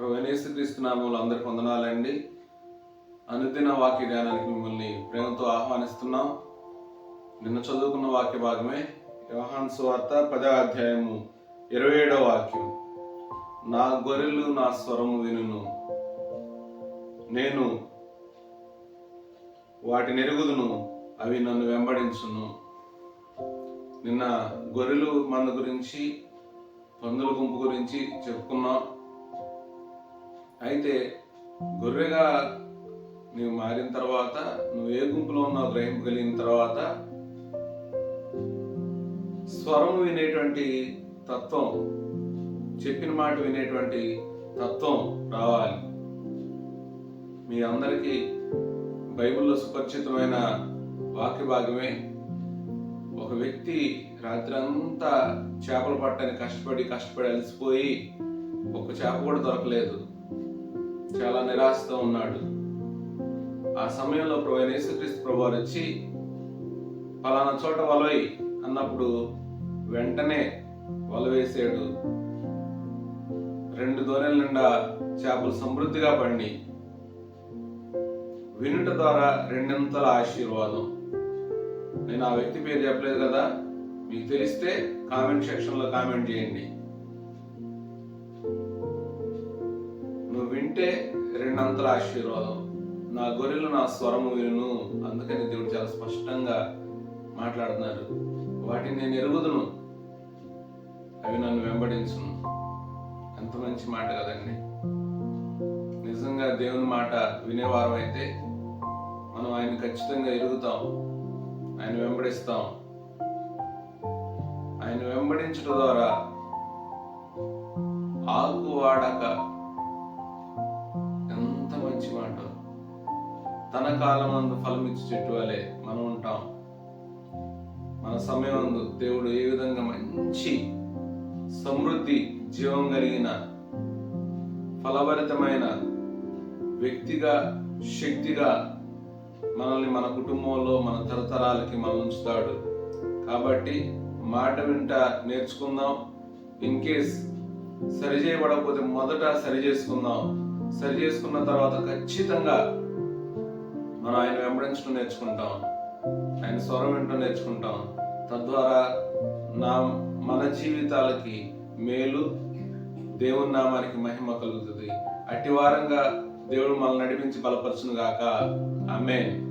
క్రీస్తు నామంలో అందరికి వందనాలండి. అనుదిన వాక్య ధ్యానానికి మిమ్మల్ని ప్రేమతో ఆహ్వానిస్తున్నాం. నిన్న చదువుకున్న వాక్య భాగమే వ్యవహాన్ సువార్త పదో అధ్యాయము ఇరవై ఏడవ వాక్యం. నా గొర్రెలు నా స్వరము వినును. నేను వాటి నెరుగుదును అవి నన్ను వెంబడించును. నిన్న గొర్రెలు మంద గురించి పందుల గుంపు గురించి చెప్పుకున్నాం. అయితే గొర్రెగా నీవు మారిన తర్వాత నువ్వు ఏ గుంపులో ఉన్నావు గ్రహింపగలిగిన తర్వాత స్వరం వినేటువంటి తత్వం చెప్పిన మాట వినేటువంటి తత్వం రావాలి. మీ అందరికీ బైబిల్లో సుపరిచితమైన వాక్య భాగమే. ఒక వ్యక్తి రాత్రి అంతా చేపలు పట్టని కష్టపడి కష్టపడి అలసిపోయి ఒక చేప కూడా దొరకలేదు. చాలా నిరాశతో ఉన్నాడు. ఆ సమయంలో ప్రభు యేసుక్రీస్తు ప్రభు వారు వచ్చి పలానా చోట వలవై అన్నప్పుడు వెంటనే వలవేసాడు రెండు దూరం నిండా చేపలు సమృద్ధిగా పండి. వినుట ద్వారా రెండింతల ఆశీర్వాదం. నేను ఆ వ్యక్తి పేరు చెప్పలేదు కదా? మీకు తెలిస్తే కామెంట్ సెక్షన్లో కామెంట్ చేయండి. వింటే రెండంతల ఆశీర్వాదం. నా గొర్రెలు నా స్వరము విను అందుకని దేవుడు చాలా స్పష్టంగా మాట్లాడుతున్నారు. వాటిని నేను ఎరుగుదును. అవి నన్ను వెంబడించును. ఎంత మంచి మాట కదండి. నిజంగా దేవుని మాట వినేవారం అయితే మనం ఆయన ఖచ్చితంగా ఎరుగుతాం. ఆయన వెంబడిస్తాం. ఆయన వెంబడించడం ద్వారా ఆకు వాడక మంచివాడు. తన కాలం అందు ఫలమిచ్చి చెట్టు వలె మనం ఉంటాం. మన సమయం అందు దేవుడు ఏ విధంగా మంచి సమృద్ధి జీవం కలిగిన ఫలభరితమైన వ్యక్తిగా శక్తిగా మనల్ని మన కుటుంబంలో మన తరతరాలకి మనం ఉంచుతాడు. కాబట్టి మాట వింట నేర్చుకుందాం. ఇన్ కేస్ సరి చేయబడకపోతే మొదట సరి చేసుకుందాం. సరి చేసుకున్న తర్వాత ఖచ్చితంగా మనం ఆయన వెంబడించడం నేర్చుకుంటాం. ఆయన స్వరం వింటూ నేర్చుకుంటాం. తద్వారా నా మన జీవితాలకి మేలు దేవుని నామానికి మహిమ కలుగుతుంది. అట్టి వారంగా దేవుడు మనల్ని నడిపించి బలపరచును గాక ఆమె